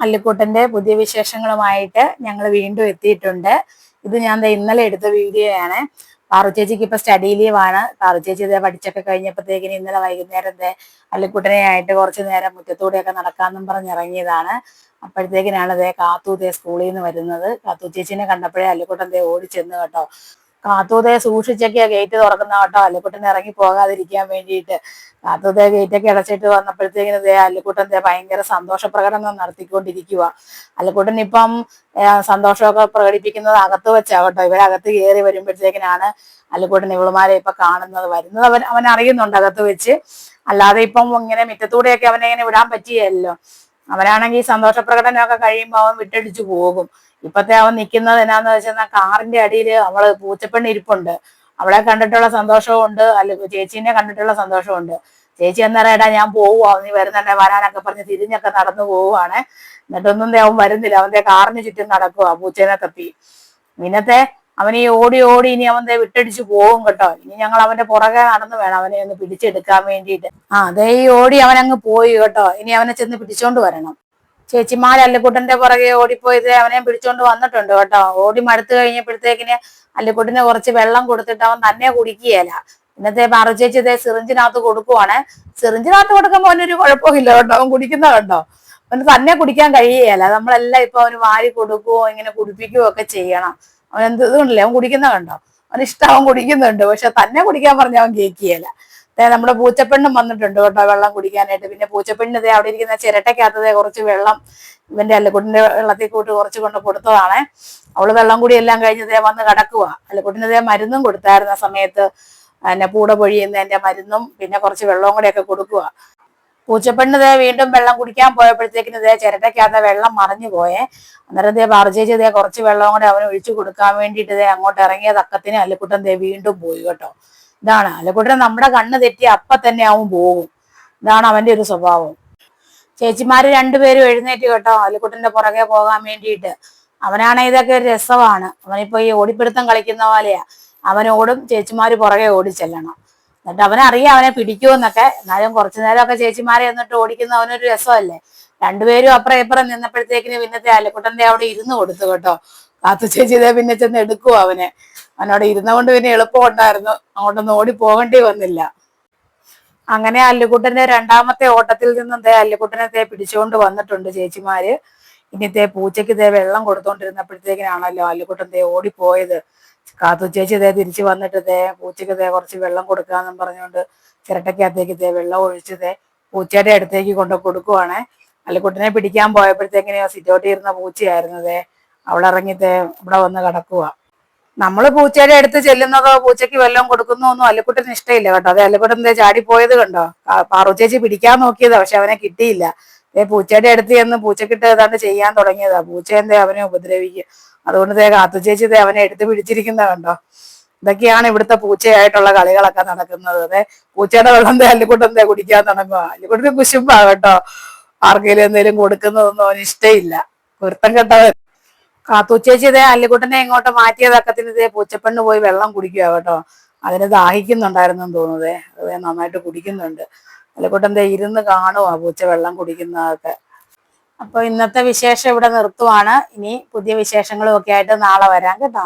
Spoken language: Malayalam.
അല്ലിക്കുട്ടന്റെ പുതിയ വിശേഷങ്ങളുമായിട്ട് ഞങ്ങൾ വീണ്ടും എത്തിയിട്ടുണ്ട്. ഇത് ഞാൻ ഇന്നലെ എടുത്ത വീഡിയോയാണ് പാറു ചേച്ചിക്ക് ഇപ്പൊ സ്റ്റഡി ലീവാണ് പാറു ചേച്ചി ഇതേ പഠിച്ചൊക്കെ കഴിഞ്ഞപ്പോഴത്തേക്കിന് ഇന്നലെ വൈകുന്നേരം ദേ കുറച്ച് നേരം മുറ്റത്തൂടെയൊക്കെ നടക്കാമെന്നും പറഞ്ഞ് ഇറങ്ങിയതാണ്. അപ്പോഴത്തേക്കിനാണ് ദേ കാത്തു സ്കൂളിൽ നിന്ന് വരുന്നത്. കാത്തു ചേച്ചിനെ കണ്ടപ്പോഴേ അല്ലിക്കുട്ടൻ ദേ ഓടി കേട്ടോ. കാത്തൂതെ സൂക്ഷിച്ചൊക്കെയാ ഗേറ്റ് തുറക്കുന്ന കേട്ടോ അല്ലിക്കുട്ടൻ ഇറങ്ങി പോകാതിരിക്കാൻ വേണ്ടിയിട്ട്. കാത്തൂതെ ഗേറ്റൊക്കെ അടച്ചിട്ട് വന്നപ്പോഴത്തേക്കിനും ദേ അല്ലിക്കുട്ടൻ ദേ ഭയങ്കര സന്തോഷ പ്രകടനം നടത്തിക്കൊണ്ടിരിക്കുക അല്ലിക്കുട്ടൻ ഇപ്പം സന്തോഷമൊക്കെ പ്രകടിപ്പിക്കുന്നത് അകത്ത് വെച്ചാ കേട്ടോ. ഇവരകത്ത് കയറി വരുമ്പോഴത്തേക്കിനാണ് അല്ലിക്കുട്ടൻ ഇവളുമാരെ ഇപ്പൊ കാണുന്നത്. വരുന്നത് അവൻ അവൻ അറിയുന്നുണ്ട് അകത്ത് വെച്ച്. അല്ലാതെ ഇപ്പം ഇങ്ങനെ മുറ്റത്തൂടെയൊക്കെ അവനെ ഇങ്ങനെ വിടാൻ പറ്റിയല്ലോ. അവനാണെങ്കിൽ സന്തോഷ പ്രകടനമൊക്കെ കഴിയുമ്പോൾ അവൻ വിട്ടടിച്ചു പോകും. ഇപ്പത്തെ അവൻ നിൽക്കുന്നത് എന്നാന്ന് വെച്ചാൽ കാറിന്റെ അടിയിൽ അവൾ പൂച്ചപ്പെണ്ണി ഇരിപ്പുണ്ട്. അവളെ കണ്ടിട്ടുള്ള സന്തോഷവും ഉണ്ട്. അല്ല ചേച്ചീനെ കണ്ടിട്ടുള്ള സന്തോഷവും ഉണ്ട്. ചേച്ചി എന്നേരം എടാ ഞാൻ പോവുക നീ വരുന്നുണ്ടെ വരാനൊക്കെ പറഞ്ഞ് തിരിഞ്ഞൊക്കെ നടന്നു പോവുകയാണ് എന്നിട്ടൊന്നും അവൻ വരുന്നില്ല. അവന്റെ കാറിന് ചുറ്റും നടക്കുക പൂച്ചേനെ തപ്പി. ഇന്നത്തെ അവൻ ഈ ഓടി ഓടി ഇനി അവൻ വിട്ടടിച്ച് പോകും കേട്ടോ. ഇനി ഞങ്ങൾ അവന്റെ പുറകെ നടന്നു വേണം അവനെ ഒന്ന് പിടിച്ചെടുക്കാൻ വേണ്ടിയിട്ട്. ആ അതേ ഈ ഓടി അവൻ പോയി കേട്ടോ. ഇനി അവനെ ചെന്ന് പിടിച്ചോണ്ട് വരണം. ചേച്ചിമാർ അല്ലിക്കുട്ടന്റെ പുറകെ ഓടിപ്പോയത് അവനെ പിടിച്ചോണ്ട് വന്നിട്ടുണ്ട് കേട്ടോ. ഓടി മടുത്തു കഴിഞ്ഞപ്പോഴത്തേക്കിന് അല്ലിക്കുട്ടിന് കുറച്ച് വെള്ളം കൊടുത്തിട്ട് അവൻ തന്നെ കുടിക്കുകയല്ല. ഇന്നത്തെ പാറു ചേച്ചി ഇതേ സിറിഞ്ചിനകത്ത് കൊടുക്കുവാണ്. സിറിഞ്ചിനകത്ത് കൊടുക്കുമ്പോൾ അവനൊരു കുഴപ്പമില്ല കേട്ടോ. അവൻ കുടിക്കുന്ന കേട്ടോ. അവന് തന്നെ കുടിക്കാൻ കഴിയുകയല്ല. നമ്മളെല്ലാം ഇപ്പൊ അവന് വാരി കൊടുക്കുകയോ ഇങ്ങനെ കുടിപ്പിക്കുകയോ ഒക്കെ ചെയ്യണം. അവൻ എന്ത് അവൻ കുടിക്കുന്ന കണ്ടോ? അവൻ ഇഷ്ടം അവൻ കുടിക്കുന്നുണ്ട്. പക്ഷെ തന്നെ കുടിക്കാൻ പറഞ്ഞ അവൻ കേൾക്കുകയല്ല. നമ്മുടെ പൂച്ചപ്പെണ്ണും വന്നിട്ടുണ്ട് കേട്ടോ വെള്ളം കുടിക്കാനായിട്ട്. പിന്നെ പൂച്ചപ്പെണ്ണ് ഇതേ അവിടെ ഇരിക്കുന്ന ചിരട്ടയ്ക്കകത്തതേ കുറച്ച് വെള്ളം ഇവന്റെ അല്ലക്കുട്ടിന്റെ വെള്ളത്തിൽ കൂട്ട് കുറച്ച് കൊണ്ട് കൊടുത്തതാണേ. അവൾ വെള്ളം കൂടി എല്ലാം കഴിഞ്ഞ് ദേ വന്ന് കിടക്കുക അല്ലക്കുട്ടിന് ദേ മരുന്നും കൊടുത്തായിരുന്ന സമയത്ത്. എന്നെ പൂട പൊഴിയുന്നതിന്റെ മരുന്നും പിന്നെ കുറച്ച് വെള്ളവും കൂടെയൊക്കെ കൊടുക്കുക പൂച്ചപ്പെണ്ണ് ദേ വീണ്ടും വെള്ളം കുടിക്കാൻ പോയപ്പോഴത്തേക്കിന് ദേ ചിരട്ടയ്ക്കകത്ത് വെള്ളം മറിഞ്ഞു പോയേ. അന്നേരം ദേ പറിച്ചേച്ച് ദേ കുറച്ച് വെള്ളവും കൂടെ അവന് ഒഴിച്ചു കൊടുക്കാൻ വേണ്ടിയിട്ട് ദേ അങ്ങോട്ട് ഇറങ്ങിയ തക്കത്തിന് അല്ലിക്കുട്ടൻ ദേ വീണ്ടും പോയി കേട്ടോ. ഇതാണ്. അല്ലിക്കുട്ടൻ നമ്മുടെ കണ്ണ് തെറ്റി അപ്പൊ തന്നെ അവൻ പോകും. ഇതാണ് അവന്റെ ഒരു സ്വഭാവം. ചേച്ചിമാര് രണ്ടുപേരും എഴുന്നേറ്റ് കേട്ടോ. അല്ലിക്കുട്ടന്റെ പുറകെ പോകാൻ വേണ്ടിയിട്ട്. അവനാണ് ഇതൊക്കെ ഒരു രസമാണ്. അവനിപ്പോ ഈ ഓടിപ്പിടുത്തം കളിക്കുന്ന പോലെയാ. അവനോടും ചേച്ചിമാര് പുറകെ ഓടി ചെല്ലണം. എന്നിട്ട് അവനറിയാം അവനെ പിടിക്കുമെന്നൊക്കെ. എന്നാലും കുറച്ചു നേരമൊക്കെ ചേച്ചിമാരെ എന്നിട്ട് ഓടിക്കുന്ന അവനൊരു രസമല്ലേ. രണ്ടുപേരും അപ്പുറം ഇപ്പുറം നിന്നപ്പോഴത്തേക്കിന് പിന്നത്തെ അലക്കുട്ടന്റെ അവിടെ ഇരുന്ന് കൊടുത്തു കേട്ടോ. കാത്തു ചേച്ചി ഇതേ പിന്നെ ചെന്ന് എടുക്കുവോ അവനെ? അവനവിടെ ഇരുന്നുകൊണ്ട് പിന്നെ എളുപ്പമുണ്ടായിരുന്നു. അങ്ങോട്ടൊന്നും ഓടി പോകേണ്ടി വന്നില്ല. അങ്ങനെ അല്ലുകുട്ടന്റെ രണ്ടാമത്തെ ഓട്ടത്തിൽ നിന്നും തേ അല്ലുകുട്ടനെ തേ പിടിച്ചുകൊണ്ട് വന്നിട്ടുണ്ട് ചേച്ചിമാര്. ഇനി തേ പൂച്ചയ്ക്ക് തേ വെള്ളം കൊടുത്തോണ്ടിരുന്നപ്പോഴത്തേക്കിനാണല്ലോ അല്ലുകുട്ടൻ തേ ഓടിപ്പോയത്. കാത്തു ചേച്ചി തേ തിരിച്ചു വന്നിട്ട് തേ പൂച്ചയ്ക്ക് തേ കുറച്ച് വെള്ളം കൊടുക്കാന്നും പറഞ്ഞുകൊണ്ട് ചിരട്ടയ്ക്കകത്തേക്ക് തേ വെള്ളം ഒഴിച്ച് തേ പൂച്ചയുടെ അടുത്തേക്ക് കൊണ്ട് കൊടുക്കുവാണേ. അല്ലുകുട്ടനെ പിടിക്കാൻ പോയപ്പോഴത്തേക്കിനെയോ സിറ്റോട്ടിയിരുന്ന പൂച്ചയായിരുന്നു ദേ. അവളിറങ്ങി തേ ഇവിടെ വന്ന് കിടക്കുക നമ്മൾ പൂച്ചയുടെ അടുത്ത് ചെല്ലുന്നതോ പൂച്ചയ്ക്ക് വെള്ളം കൊടുക്കുന്നോ ഒന്നും അലക്കുട്ടിന് ഇഷ്ടമില്ല കേട്ടോ. അത് അല്ലുക്കുട്ടൻ ചാടി ചാടിപ്പോയത് കണ്ടോ? പാറു ചേച്ചി പിടിക്കാൻ നോക്കിയതാ പക്ഷെ അവനെ കിട്ടിയില്ല. ഏ പൂച്ചയുടെ അടുത്ത് ചെന്ന് പൂച്ചക്കിട്ട് ഏതാണ്ട് ചെയ്യാൻ തുടങ്ങിയതാ. പൂച്ച എന്തേ അവനെ ഉപദ്രവിക്കും? അതുകൊണ്ട് ദേ കാത്തു ചേച്ചി ദേ അവനെ എടുത്ത് പിടിച്ചിരിക്കുന്ന കണ്ടോ? ഇതൊക്കെയാണ് ഇവിടുത്തെ പൂച്ചയായിട്ടുള്ള കളികളൊക്കെ നടക്കുന്നത്. അതെ പൂച്ചയുടെ വെള്ളം ദേ അല്ലുക്കുട്ടൻ ദേ കുടിക്കാൻ തുടങ്ങുക അല്ലിക്കുട്ടിന് കുശുമ്പാ കേട്ടോ. ആർക്കെങ്കിലും എന്തെങ്കിലും കൊടുക്കുന്നതൊന്നും അവന് ഇഷ്ടമില്ല പൊരുത്തം കെട്ടവൻ കാത്തൂച്ചേച്ചി ഇതേ അല്ലിക്കുട്ടനെ ഇങ്ങോട്ട് മാറ്റിയ തക്കത്തിന് ഇതേ പൂച്ചപ്പെണ്ണ് പോയി വെള്ളം കുടിക്കുക കേട്ടോ. അതിന് ദാഹിക്കുന്നുണ്ടായിരുന്നു തോന്നുന്നതേ. അത് നന്നായിട്ട് കുടിക്കുന്നുണ്ട്. അല്ലിക്കുട്ടൻ ദേ ഇരുന്ന് കാണുവാ പൂച്ച വെള്ളം കുടിക്കുന്നതൊക്കെ. അപ്പൊ ഇന്നത്തെ വിശേഷം ഇവിടെ നിർത്തുവാണ്. ഇനി പുതിയ വിശേഷങ്ങളും ഒക്കെ ആയിട്ട് നാളെ വരാം കേട്ടോ.